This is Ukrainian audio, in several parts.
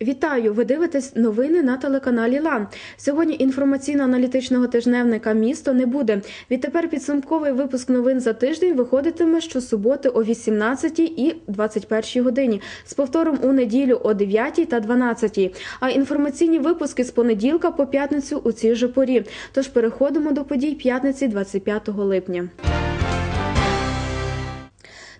Вітаю! Ви дивитесь новини на телеканалі ЛАН. Сьогодні інформаційно-аналітичного тижневника місто не буде. Відтепер підсумковий випуск новин за тиждень виходитиме щосуботи о 18 і 21 годині з повтором у неділю о 9 та 12. А інформаційні випуски з понеділка по п'ятницю у цій же порі. Тож переходимо до подій п'ятниці 25 липня.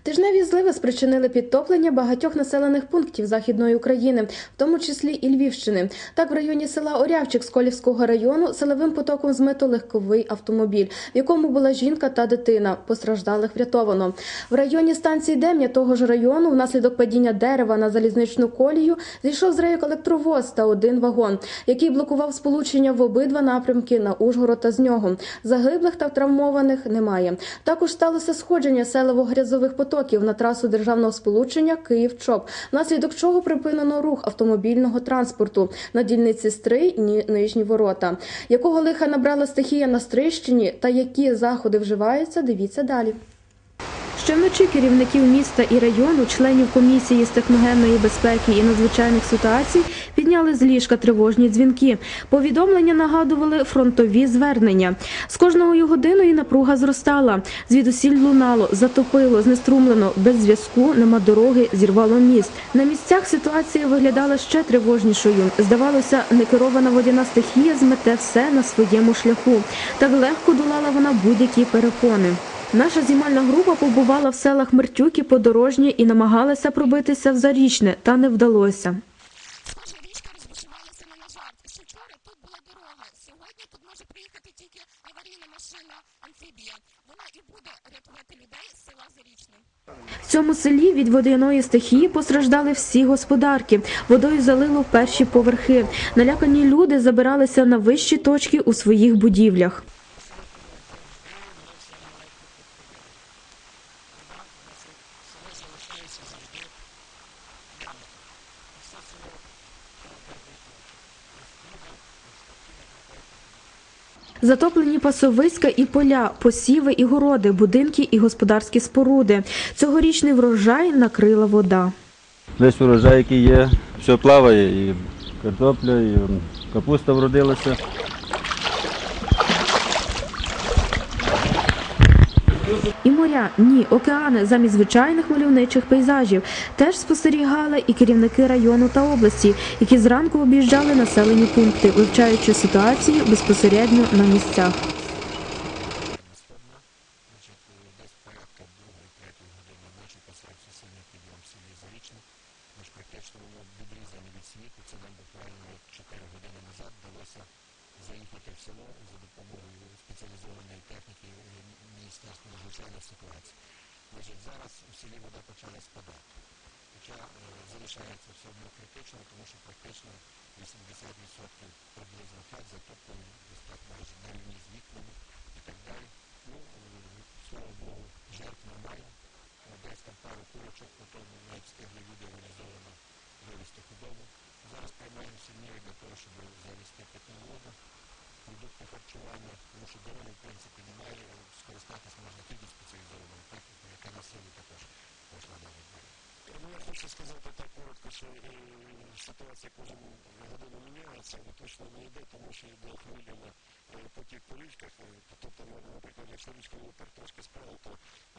Тижневі зливи спричинили підтоплення багатьох населених пунктів Західної України, в тому числі і Львівщини. Так, в районі села Орявчик Сколівського району силовим потоком змито легковий автомобіль, в якому була жінка та дитина. Постраждалих врятовано. В районі станції Дем'я того ж району внаслідок падіння дерева на залізничну колію зійшов з рейок електровоз та один вагон, який блокував сполучення в обидва напрямки на Ужгород та з нього. Загиблих та травмованих немає. Також сталося сходження селево-грязових потоків на трасу державного сполучення Київ-Чоп, внаслідок чого припинено рух автомобільного транспорту на дільниці Стрий Нижні Ворота. Якого лиха набрала стихія на Стрищині та які заходи вживаються, дивіться далі. Ще вночі керівників міста і району, членів комісії з техногенної безпеки і надзвичайних ситуацій підняли з ліжка тривожні дзвінки. Повідомлення нагадували фронтові звернення. З кожною годиною напруга зростала. Звідусіль лунало, затопило, знеструмлено, без зв'язку, нема дороги, зірвало міст. На місцях ситуація виглядала ще тривожнішою. Здавалося, некерована водяна стихія змете все на своєму шляху. Так легко долала вона будь-які перепони. Наша знімальна група побувала в селах Мертюки, Подорожнє і намагалася пробитися в Зарічне, та не вдалося. Схоже, тут була дорога. Сьогодні тут може приїхати тільки аварійна машина амфібія. Вона і буде рятувати людей з села Зарічне. В цьому селі від водяної стихії постраждали всі господарки. Водою залило перші поверхи. Налякані люди забиралися на вищі точки у своїх будівлях. Затоплені пасовиська і поля, посіви і городи, будинки і господарські споруди. Цьогорічний врожай накрила вода. Весь урожай, який є, все плаває, і картопля, і капуста вродилася. І моря, ні, океани замість звичайних мальовничих пейзажів теж спостерігали і керівники району та області, які зранку об'їжджали населені пункти, вивчаючи ситуацію безпосередньо на місцях. Значить, е, десь порядка другої, третьої години ночі посередся сильний підйом в селі Зарічне. Ми ж практично було відрізані від світу. Це нам буквально 4 години назад вдалося заїхати в село за допомогою спеціалізованої техніки е, Міністерства надзвичайних ситуацій. Значить, зараз у селі вода почала спадати. Хоча е, залишається все одно критично, тому що практично 80% приблизно хат затоплені, десь так майже на рівні з вікнами і так далі. Ну, е, слава Богу, жертв немає. Е, Десь там пару курочок, потім навіть встигли люди організовано вивезти худобу. Зараз приймаємо міри для того, щоб завести питну воду, продукти харчування, тому що дороги, в принципі, немає. е, Скористатись можна тільки спеціалізованою технікою, яка на селі також пішла на відбір. Ну, я хочу сказати так коротко, що е, ситуація кожну годину міняється, але точно не йде, тому що йде хвилями е, потік по річках. е, Тобто, ну, наприклад, якщо річка Лупер трошки спала, то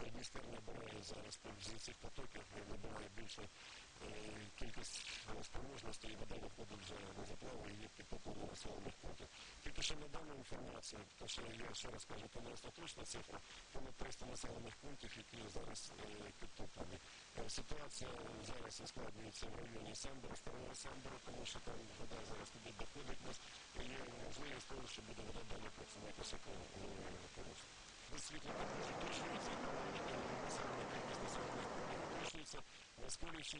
е, Дністер набирає зараз з цих потоків, е, набирає більше е, кількість спроможностей, і вода виходить вже на заплаву і є підтоплення населених пунктів. Тільки що недавно інформація, то що я ще раз кажу, то не остаточна цифра, понад 300 населених пунктів, які зараз підтоплені. Ситуація зараз ускладнюється в районі Самбора, старого Самбора, тому що там вода зараз туди доходить. Нас є можливість того, що буде вода далі працюватися по порусу. Без світла також уточнюється, населення кількість населених пунктів уточнюється. На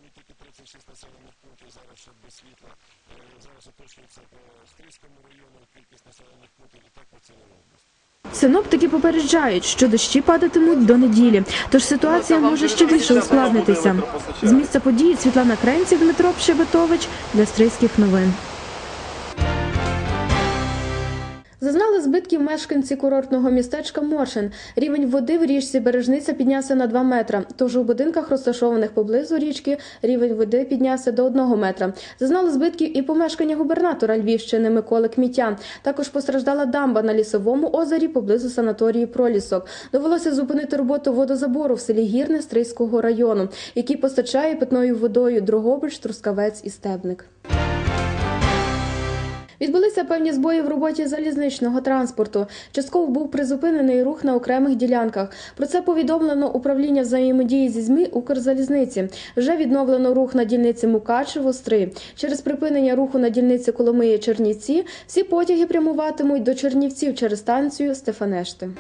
не тільки 36 населених пунктів зараз ще без світла. Е, Зараз оточується по Стрийському району кількість населених пунктів і так по цілій області. Синоптики попереджають, що дощі падатимуть до неділі, тож ситуація може ще більше ускладнитися. З місця події Світлана Кренців, Дмитро Пшебетович для Стрийських новин. Зазнали збитків мешканці курортного містечка Моршин. Рівень води в річці Бережниця піднявся на 2 метра. Тож у будинках, розташованих поблизу річки, рівень води піднявся до 1 метра. Зазнали збитків і помешкання губернатора Львівщини Миколи Кмітя. Також постраждала дамба на лісовому озері поблизу санаторії Пролісок. Довелося зупинити роботу водозабору в селі Гірне Стрийського району, який постачає питною водою Дрогобич, Трускавець і Стебник. Відбулися певні збої в роботі залізничного транспорту. Частково був призупинений рух на окремих ділянках. Про це повідомлено управління взаємодії зі ЗМІ Укрзалізниці. Вже відновлено рух на дільниці Мукачево Стри. Через припинення руху на дільниці Коломиї Чернівці всі потяги прямуватимуть до Чернівців через станцію Стефанешти.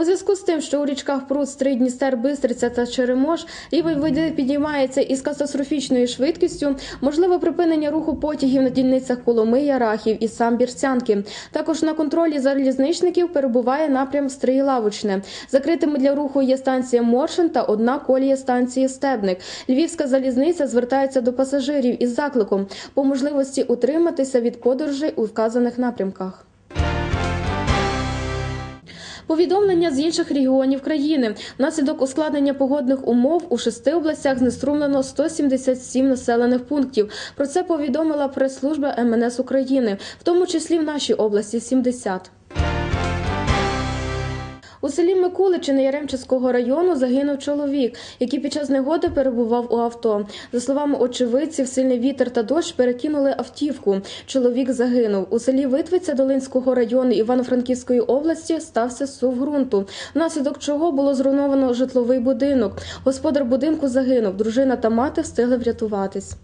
У зв'язку з тим, що у річках Прут, Стрий, Бистриця та Черемош рівень води підіймається із катастрофічною швидкістю, можливе припинення руху потягів на дільницях Коломия, Рахів і сам Бірцянки. Також на контролі залізничників перебуває напрям Стрий-Лавочне. Закритими для руху є станція Моршин та одна колія станції Стебник. Львівська залізниця звертається до пасажирів із закликом по можливості утриматися від подорожей у вказаних напрямках. Повідомлення з інших регіонів країни внаслідок ускладнення погодних умов у шести областях знеструмлено 177 населених пунктів. Про це повідомила прес-служба МНС України, в тому числі в нашій області 70. У селі Микуличини Яремчиського району загинув чоловік, який під час негоди перебував у авто. За словами очевидців, сильний вітер та дощ перекинули автівку. Чоловік загинув. У селі Витвиця Долинського району Івано-Франківської області стався сув ґрунту, внаслідок чого було зруйновано житловий будинок. Господар будинку загинув. Дружина та мати встигли врятуватись.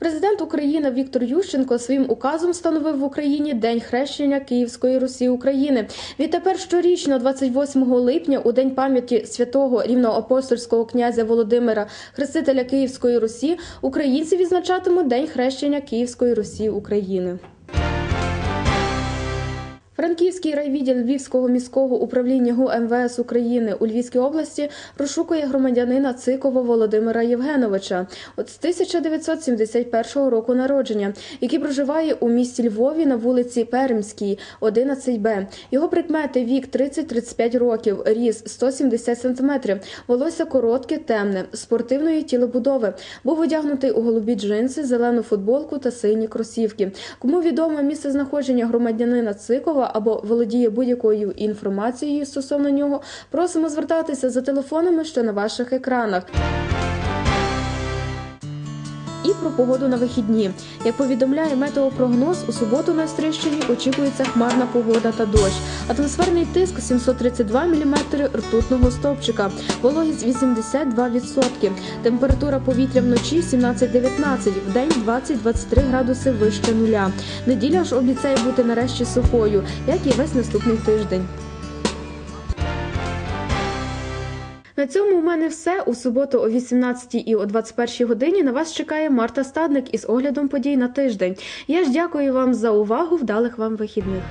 Президент України Віктор Ющенко своїм указом встановив в Україні День хрещення Київської Русі України. Відтепер щорічно, 28 липня, у день пам'яті святого рівноапостольського князя Володимира, хрестителя Київської Русі, українці відзначатимуть День хрещення Київської Русі України. Франківський райвідділ Львівського міського управління ГУ МВС України у Львівській області розшукує громадянина Цикова Володимира Євгеновича от з 1971 року народження, який проживає у місті Львові на вулиці Пермській, 11Б. Його прикмети вік 30-35 років, ріс 170 см, волосся коротке, темне, спортивної тілобудови. Був одягнутий у голубі джинси, зелену футболку та сині кросівки. Кому відомо місце знаходження громадянина Цикова або володіє будь-якою інформацією стосовно нього, просимо звертатися за телефонами, що на ваших екранах. Про погоду на вихідні. Як повідомляє метеопрогноз, у суботу на Стрищині очікується хмарна погода та дощ. Атмосферний тиск 732 мм ртутного стовпчика, вологість 82%. Температура повітря вночі 17-19, вдень 20-23 градуси вище нуля. Неділя ж обіцяє бути нарешті сухою, як і весь наступний тиждень. На цьому у мене все. У суботу о 18 і о 21 годині на вас чекає Марта Стадник із оглядом подій на тиждень. Я ж дякую вам за увагу. Вдалих вам вихідних.